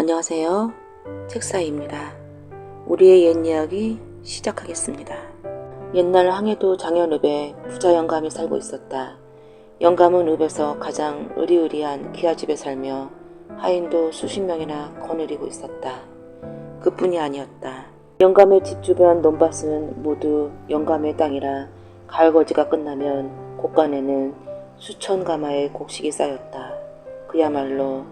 안녕하세요. 책사입니다. 우리의 옛 이야기 시작하겠습니다. 옛날 항해도 장현 읍에 부자 영감이 살고 있었다. 영감은 읍에서 가장 의리의리한 귀하집에 살며 하인도 수십 명이나 거느리고 있었다. 그뿐이 아니었다. 영감의 집 주변 논밭은 모두 영감의 땅이라 가을 거지가 끝나면 곳간에는 수천 가마의 곡식이 쌓였다. 그야말로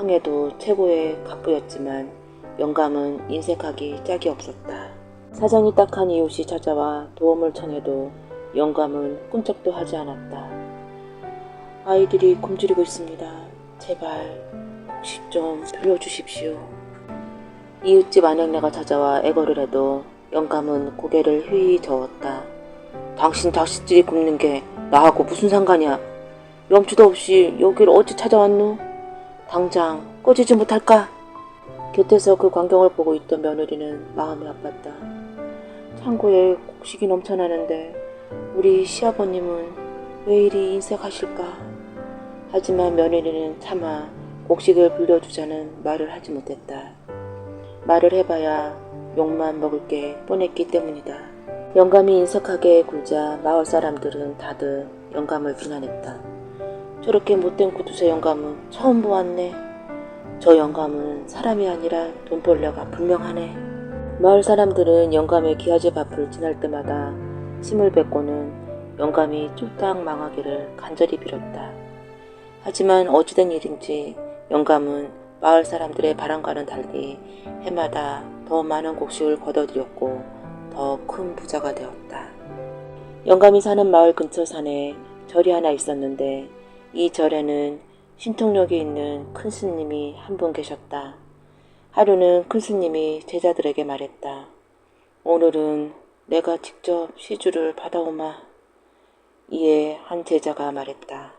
항해도 최고의 갑부였지만 영감은 인색하기 짝이 없었다. 사정이 딱한 이웃이 찾아와 도움을 청해도 영감은 꿈쩍도 하지 않았다. 아이들이 굶주리고 있습니다. 제발 곡식 좀 빌려주십시오. 이웃집 아내네가 찾아와 애걸을 해도 영감은 고개를 휘 저었다. 당신 자식들이 굶는 게 나하고 무슨 상관이야? 염치도 없이 여기를 어찌 찾아왔노? 당장 꺼지지 못할까? 곁에서 그 광경을 보고 있던 며느리는 마음이 아팠다. 창고에 곡식이 넘쳐나는데 우리 시아버님은 왜 이리 인색하실까? 하지만 며느리는 차마 곡식을 빌려주자는 말을 하지 못했다. 말을 해봐야 욕만 먹을 게 뻔했기 때문이다. 영감이 인색하게 굴자 마을 사람들은 다들 영감을 비난했다. 저렇게 못된 구두쇠 영감은 처음 보았네. 저 영감은 사람이 아니라 돈벌려가 분명하네. 마을 사람들은 영감의 기아집 앞을 지날 때마다 침을 뱉고는 영감이 쫄딱 망하기를 간절히 빌었다. 하지만 어찌된 일인지 영감은 마을 사람들의 바람과는 달리 해마다 더 많은 곡식을 거둬들였고 더 큰 부자가 되었다. 영감이 사는 마을 근처 산에 절이 하나 있었는데 이 절에는 신통력이 있는 큰 스님이 한 분 계셨다. 하루는 큰 스님이 제자들에게 말했다. 오늘은 내가 직접 시주를 받아오마. 이에 한 제자가 말했다.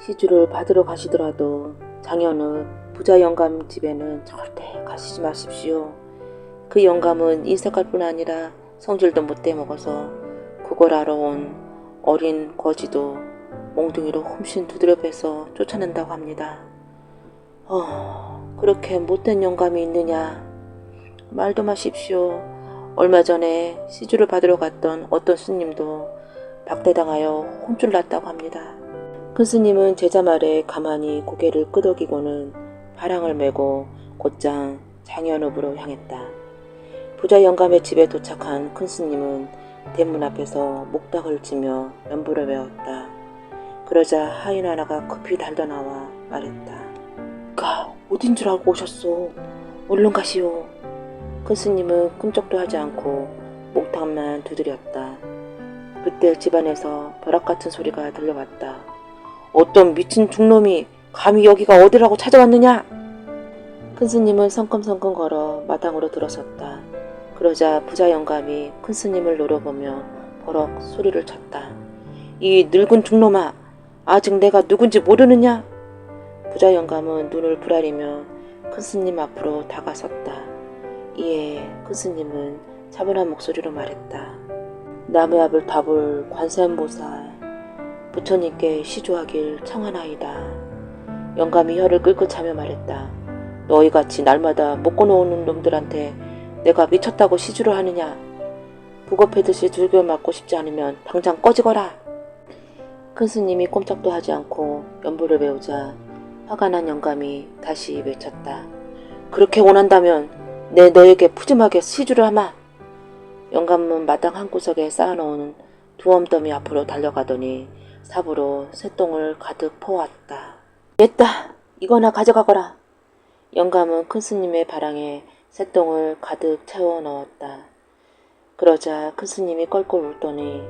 시주를 받으러 가시더라도 장현은 부자 영감 집에는 절대 가시지 마십시오. 그 영감은 인색할 뿐 아니라 성질도 못돼 먹어서 그걸 알아온 어린 거지도 몽둥이로 훔신 두드려 패서 쫓아낸다고 합니다. 어, 그렇게 못된 영감이 있느냐? 말도 마십시오. 얼마 전에 시주를 받으러 갔던 어떤 스님도 박대당하여 혼쭐 났다고 합니다. 큰 스님은 제자 말에 가만히 고개를 끄덕이고는 바랑을 메고 곧장 장현읍으로 향했다. 부자 영감의 집에 도착한 큰 스님은 대문 앞에서 목닥을 치며 연부를 외웠다. 그러자 하인 하나가 급히 달려 나와 말했다. 가 어딘 줄 알고 오셨소? 얼른 가시오. 큰 스님은 꿈쩍도 하지 않고 목탁만 두드렸다. 그때 집안에서 벼락 같은 소리가 들려왔다. 어떤 미친 중놈이 감히 여기가 어디라고 찾아왔느냐? 큰 스님은 성큼성큼 걸어 마당으로 들어섰다. 그러자 부자 영감이 큰 스님을 노려보며 버럭 소리를 쳤다. 이 늙은 중놈아, 아직 내가 누군지 모르느냐? 부자 영감은 눈을 부라리며 큰 스님 앞으로 다가섰다. 이에 큰 스님은 차분한 목소리로 말했다. 남의 앞을 답을 관세음보살 부처님께 시조하길 청하나이다. 영감이 혀를 끌고 차며 말했다. 너희같이 날마다 먹고 노는 놈들한테 내가 미쳤다고 시주를 하느냐? 북업해듯이 두들겨 맞고 싶지 않으면 당장 꺼지거라. 큰 스님이 꼼짝도 하지 않고 연부를 배우자 화가 난 영감이 다시 외쳤다. 그렇게 원한다면 내 너에게 푸짐하게 시주를 하마. 영감은 마당 한 구석에 쌓아놓은 두엄더미 앞으로 달려가더니 삽으로 새똥을 가득 퍼왔다. 됐다. 이거나 가져가거라. 영감은 큰 스님의 바랑에 새똥을 가득 채워 넣었다. 그러자 큰 스님이 껄껄 울더니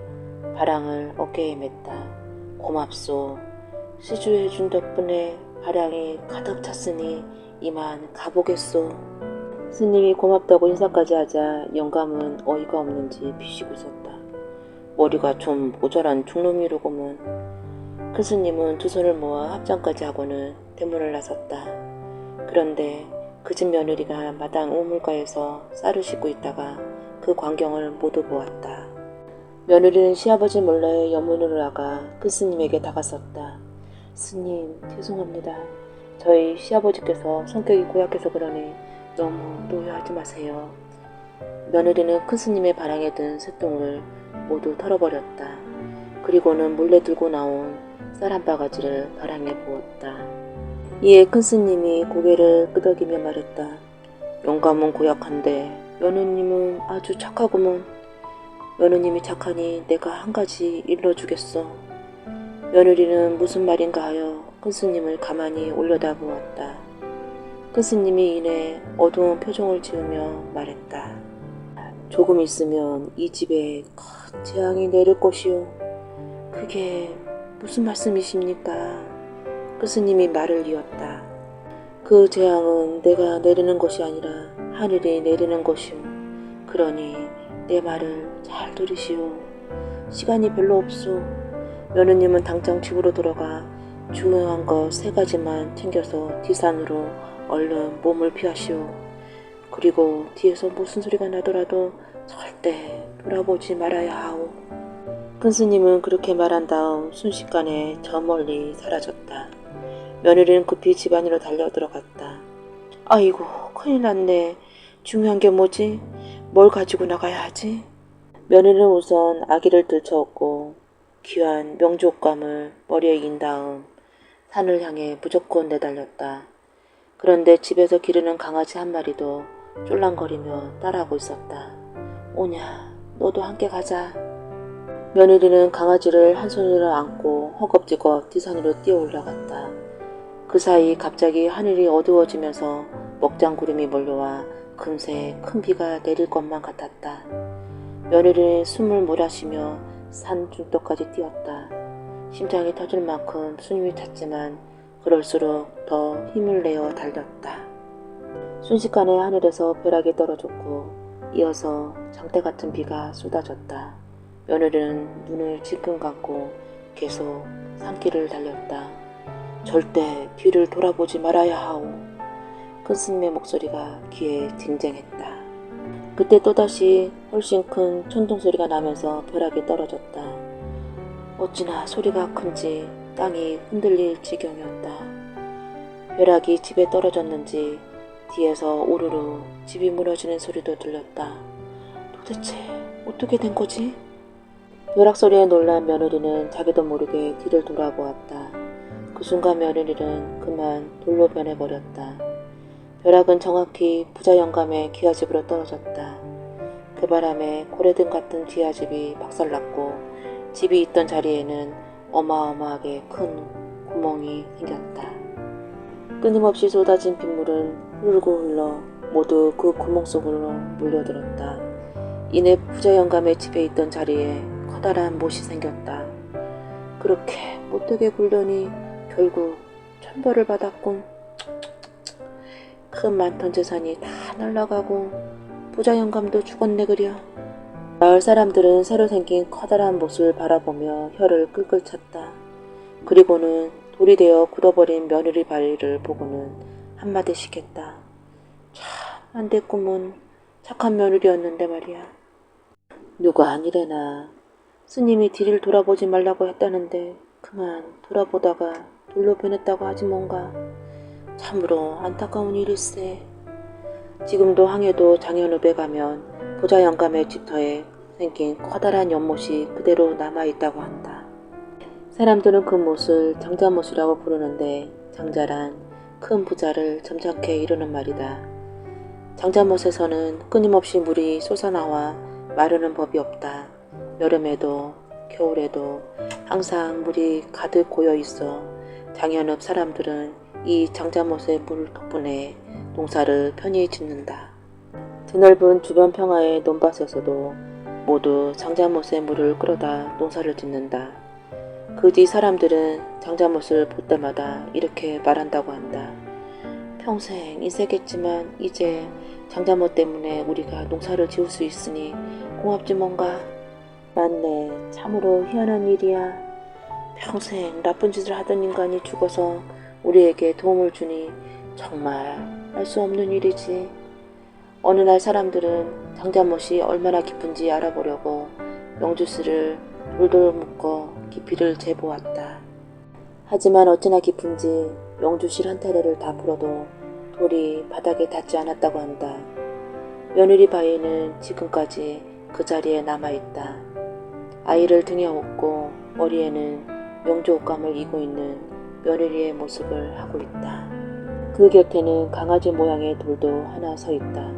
바랑을 어깨에 맸다. 고맙소. 시주해준 덕분에 바랑이 가득 찼으니 이만 가보겠소. 스님이 고맙다고 인사까지 하자 영감은 어이가 없는지 비시고 있었다. 머리가 좀 모자란 중놈이로구먼. 큰 스님은 두 손을 모아 합장까지 하고는 대문을 나섰다. 그런데 그 집 며느리가 마당 우물가에서 쌀을 씻고 있다가 그 광경을 모두 보았다. 며느리는 시아버지 몰래 연문으로 나가 큰 스님에게 다가섰다. 스님, 죄송합니다. 저희 시아버지께서 성격이 고약해서 그러니 너무 노여하지 마세요. 며느리는 큰 스님의 바랑에 든 쇳똥을 모두 털어버렸다. 그리고는 몰래 들고 나온 쌀 한 바가지를 바랑에 부었다. 이에 큰 스님이 고개를 끄덕이며 말했다. 영감은 고약한데 며느님은 아주 착하구먼. 며느님이 착하니 내가 한 가지 일러주겠어. 며느리는 무슨 말인가 하여 큰 스님을 가만히 올려다보았다. 큰 스님이 이내 어두운 표정을 지으며 말했다. 조금 있으면 이 집에 큰 재앙이 내릴 것이오. 그게 무슨 말씀이십니까? 큰 스님이 말을 이었다. 그 재앙은 내가 내리는 것이 아니라 하늘이 내리는 것이오. 그러니 내 말을 잘 들으시오. 시간이 별로 없소. 며느님은 당장 집으로 돌아가 중요한 것 세 가지만 챙겨서 뒷산으로 얼른 몸을 피하시오. 그리고 뒤에서 무슨 소리가 나더라도 절대 돌아보지 말아야 하오. 큰 스님은 그렇게 말한 다음 순식간에 저 멀리 사라졌다. 며느리는 급히 집 안으로 달려 들어갔다. 아이고, 큰일 났네. 중요한 게 뭐지? 뭘 가지고 나가야 하지? 며느리는 우선 아기를 들쳐업고 귀한 명주옷감을 머리에 인 다음 산을 향해 무조건 내달렸다. 그런데 집에서 기르는 강아지 한 마리도 쫄랑거리며 따라하고 있었다. 오냐, 너도 함께 가자. 며느리는 강아지를 한 손으로 안고 허겁지겁 뒷산으로 뛰어 올라갔다. 그 사이 갑자기 하늘이 어두워지면서 먹장구름이 몰려와 금세 큰 비가 내릴 것만 같았다. 며느리는 숨을 몰아쉬며 산 중턱까지 뛰었다. 심장이 터질 만큼 숨이 찼지만 그럴수록 더 힘을 내어 달렸다. 순식간에 하늘에서 벼락이 떨어졌고 이어서 장대 같은 비가 쏟아졌다. 며느리는 눈을 질끈 감고 계속 산길을 달렸다. 절대 뒤를 돌아보지 말아야 하오. 큰 스님의 목소리가 귀에 쟁쟁했다. 그때 또다시 훨씬 큰 천둥 소리가 나면서 벼락이 떨어졌다. 어찌나 소리가 큰지 땅이 흔들릴 지경이었다. 벼락이 집에 떨어졌는지 뒤에서 오르르 집이 무너지는 소리도 들렸다. 도대체 어떻게 된 거지? 벼락 소리에 놀란 며느리는 자기도 모르게 뒤를 돌아보았다. 그 순간 며느리는 그만 돌로 변해버렸다. 벼락은 정확히 부자 영감의 기와집으로 떨어졌다. 그 바람에 고래등 같은 기와집이 박살났고 집이 있던 자리에는 어마어마하게 큰 구멍이 생겼다. 끊임없이 쏟아진 빗물은 흐르고 흘러 모두 그 구멍 속으로 몰려들었다. 이내 부자 영감의 집에 있던 자리에 커다란 못이 생겼다. 그렇게 못되게 굴려니 결국 천벌을 받았군. 큰 많던 재산이 다 날라가고 부자 영감도 죽었네 그려. 마을 사람들은 새로 생긴 커다란 못을 바라보며 혀를 끌끌 찼다. 그리고는 돌이 되어 굳어버린 며느리 발을 보고는 한마디씩 했다. 참 안 됐구먼. 착한 며느리였는데 말이야. 누가 아니래나. 스님이 뒤를 돌아보지 말라고 했다는데 그만 돌아보다가 돌로 변했다고 하지 뭔가. 참으로 안타까운 일일세. 지금도 항해도 장현읍에 가면 부자 영감의 집터에 생긴 커다란 연못이 그대로 남아있다고 한다. 사람들은 그 못을 장자못이라고 부르는데 장자란 큰 부자를 점잖게 이루는 말이다. 장자못에서는 끊임없이 물이 솟아나와 마르는 법이 없다. 여름에도 겨울에도 항상 물이 가득 고여 있어 장현읍 사람들은 이 장자못의 물 덕분에 농사를 편히 짓는다. 드넓은 주변 평화의 논밭에서도 모두 장자못의 물을 끌어다 농사를 짓는다. 그 뒤 사람들은 장자못을 볼 때마다 이렇게 말한다고 한다. 평생 인세겠지만 이제 장자못 때문에 우리가 농사를 지을 수 있으니 고맙지 뭔가. 맞네, 참으로 희한한 일이야. 평생 나쁜 짓을 하던 인간이 죽어서 우리에게 도움을 주니 정말 알 수 없는 일이지. 어느 날 사람들은 장자못이 얼마나 깊은지 알아보려고 명주스를 돌돌 묶어 깊이를 재보았다. 하지만 어찌나 깊은지 영주실 한 타래를 다 풀어도 돌이 바닥에 닿지 않았다고 한다. 며느리 바위는 지금까지 그 자리에 남아있다. 아이를 등에 업고 머리에는 영주 옷감을 이고 있는 며느리의 모습을 하고 있다. 그 곁에는 강아지 모양의 돌도 하나 서 있다.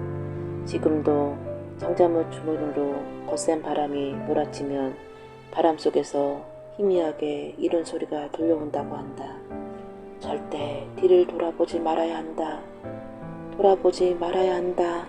지금도 정자못 주문으로 거센 바람이 몰아치면 바람 속에서 희미하게 이런 소리가 들려온다고 한다. 절대 뒤를 돌아보지 말아야 한다. 돌아보지 말아야 한다.